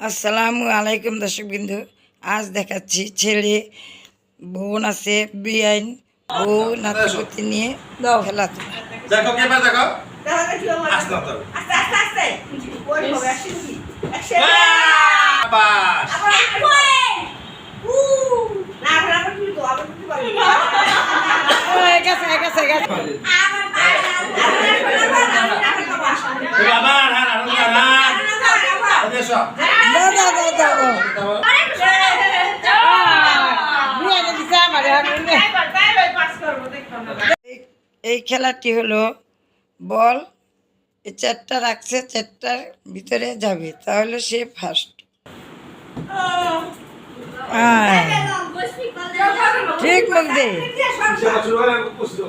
আসসালামু আলাইকুম দর্শক বিন্দু আজ দেখাচ্ছি ছেলে বোন আছে বিআইন বউ নাতিপতি নিয়ে খেলা দেখো কেমন দেখো। আস্তে আসতে হবে আস্তে ওই হবে একশো একশো বাস না আবার আবার তুই তো আবার তুই পারবি গেছে গেছে গেছে তুমি আবার হ্যাঁ আরও হ্যাঁ এসো দাও দাও দাও দাও বিআইনে দিছে আমারে হাতে। এই- খেলাটি হলো বল এই চারটা রাখছে চারটার ভিতরে যাবে তাহলে সে ফার্স্ট ঠিক মুখ দে শুরু করে পুষো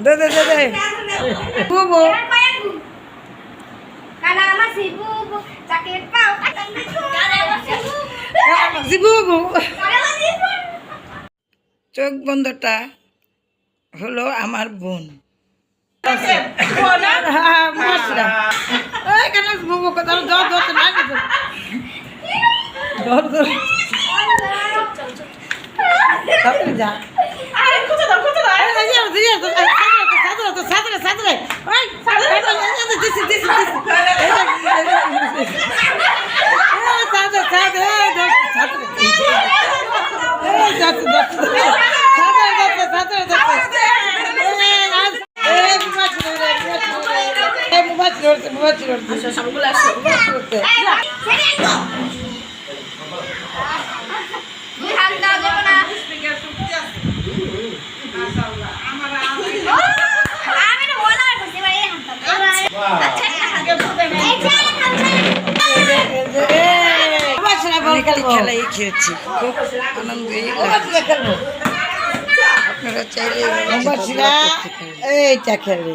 দে দে দে দে বুবু? জি বুবু? চোখ বন্ধটা হলো আমার বোন হ্যাঁ সবগুলো আসছে খেলাই খেয়েছি খুব আনন্দই আপনারা চাইলে এইটা খেলে।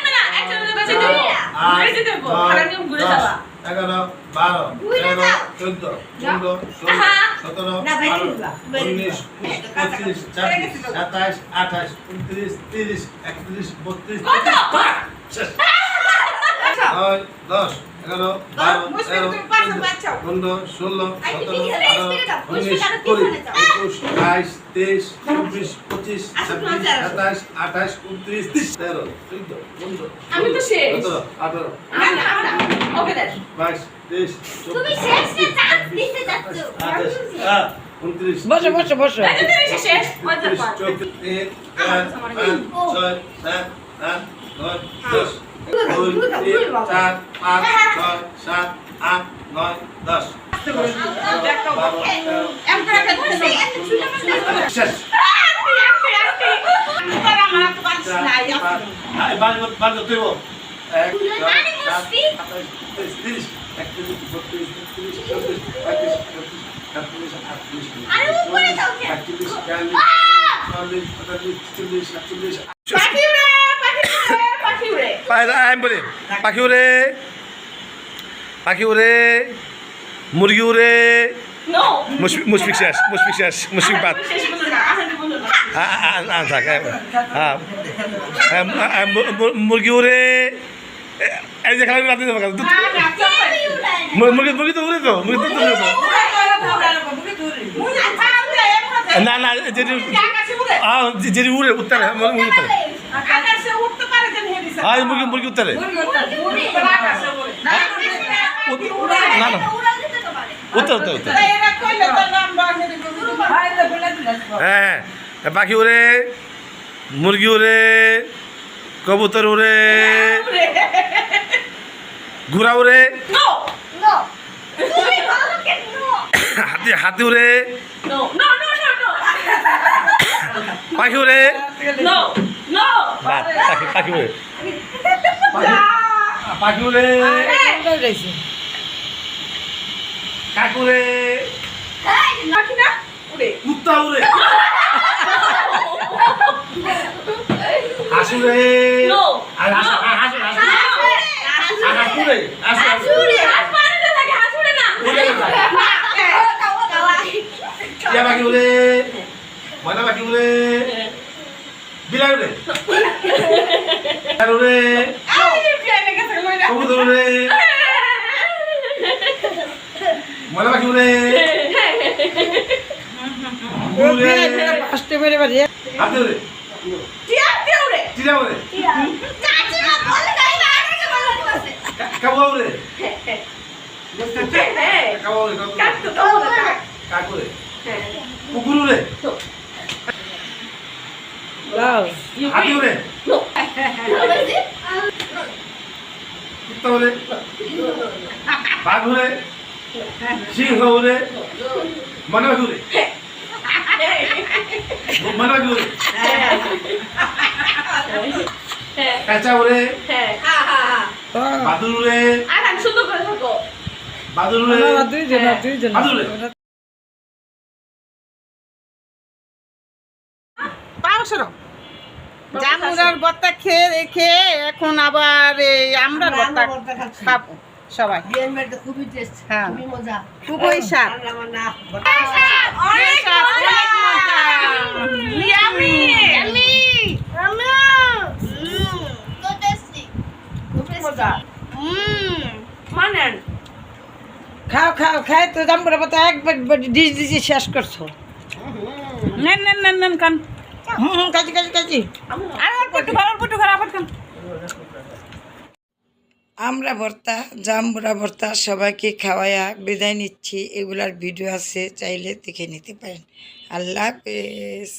এগারো বারো তেরো চোদ্দ পনেরো ষোলো সতেরো উনিশ পঁচিশ ছাব্বিশ সাতাশ আঠাশ উনত্রিশ তিরিশ একত্রিশ বত্রিশ শেষ। নয় দশ এগারো বারো তেরো চোদ্দ পনেরো ষোলো সতেরো আঠারো উনিশ কুড়ি একুশ বাইশ তেইশ চব্বিশ পঁচিশ ছাব্বিশ সাতাশ আঠাশ উনত্রিশ তিরিশ তেরো চোদ্দ পনেরো। সতেরো আঠারো বাইশ তেইশ। আঠাশ, আহ, উনত্রিশ বসো বসো বসো। তিন, চার, পাঁচ, ছয়, সাত, আট, নয়, দশ। দুই, তিন, চার, পাঁচ, ছয়, সাত, আট, নয়, দশ। তিরিশ, একত্রিশ, বত্রিশ, চৌত্রিশ, পঁয়ত্রিশ, ছত্রিশ, সাতত্রিশ, আটত্রিশ, বিয়াল্লিশ, চুয়াল্লিশ, পঁয়তাল্লিশ, ছেচল্লিশ, সাতচল্লিশ, পাখি উড়ে পাখি উড়ে পাখি উড়ে। পাখি উড়ে পাখি উড়ে মুরগি উড়ে নো মুশফিক শেষ মুশফিক শেষ মুশফিক বাদ শেষ বলুন না আসলে বলুন না হ্যাঁ হ্যাঁ হ্যাঁ থাক হ্যাঁ হ্যাঁ হ্যাঁ, হ্যাঁ, মু- মু- মুরগি উড়ে এ- এই যে খেলা বাদ দিতে পারো মুরগি মুরগি তো উড়ে তো মুরগি তো উড়ে তো না না যেটি হ্যাঁ যে- যেটি উড়ে উত্তরে মুরগি উত্তরে আকাশে উঠতে পারে যে হেবি হ্যাঁ মুরগি মুরগি উত্তরে আকাশে উড়ে উত- না না। উত্তর উত্তর উত্তর গুরু হ্যাঁ। পাখি উড়ে মুরগি উড়ে কবুতর উড়ে ঘোড়া উড়ে নো নো তুমি ভালো কেন? নো হাতি হাতি উড়ে no no no no no পাখি উড়ে। নো নো বাদ, পাখি পাখি উড়ে। পাখি উড়ে। কাক উড়ে নাকি না। উড়ে। কুত্তা উড়ে। No. আর হাঁস হাঁস হাঁস। হাঁস উড়ে না ময়না পাখি উড়ে। বিলাই উড়ে। বিড়াল উড়ে আরে পিয়ানে গেছে লইরা কবুতর উড়ে ময়না পাখি উড়ে উড়ে ফার্স্টে বেড়ে বাড়ি হাতি উড়ে টিয়া টিয়া উড়ে টিয়া উড়ে চাচি মা বলে গাই না আগে বলে দিছে কাবুয়া উড়ে হ্যাঁ কাবুয়া উড়ে কাবুয়া কাট তো তো কাক উড়ে কুকুর উড়ে লাও হাতি উড়ে নো কুত্তা উড়ে বাঘ উড়ে সিংহ উড়ে ময়না পাখি ময়না হ্যাঁ কাঁচা উড়ে হ্যাঁ হা হা হা বাদুর উড়ে আর আমি সুন্দর করে থাকো বাদুর উড়ে দুইজন। দুইজন বাদুর উড়ে পাঁচশো জামুরার ভর্তা খেয়ে খেয়ে এখন আবার এই আমরার ভর্তা খাব সবাই। খুবই টেস্ট হ্যাঁ। খুবই মজা। খুবই স্বাদ। অনেক মজা। খাও খাও খাই তো জামুরা ভর্তা একবার ডিশ শেষ করছ। নেন নেন নেন নেন কান। হুম হুম কাজি কাজি কাজি আর অল্প একটু খাও অল্প একটু খাও আবার খান আমরা ভর্তা জামবুড়া ভর্তা সবাইকে খাওয়াইয়া বিদায় নিচ্ছি। এগুলার ভিডিও আছে চাইলে দেখে নিতে পারেন। আল্লাহ হাফেজ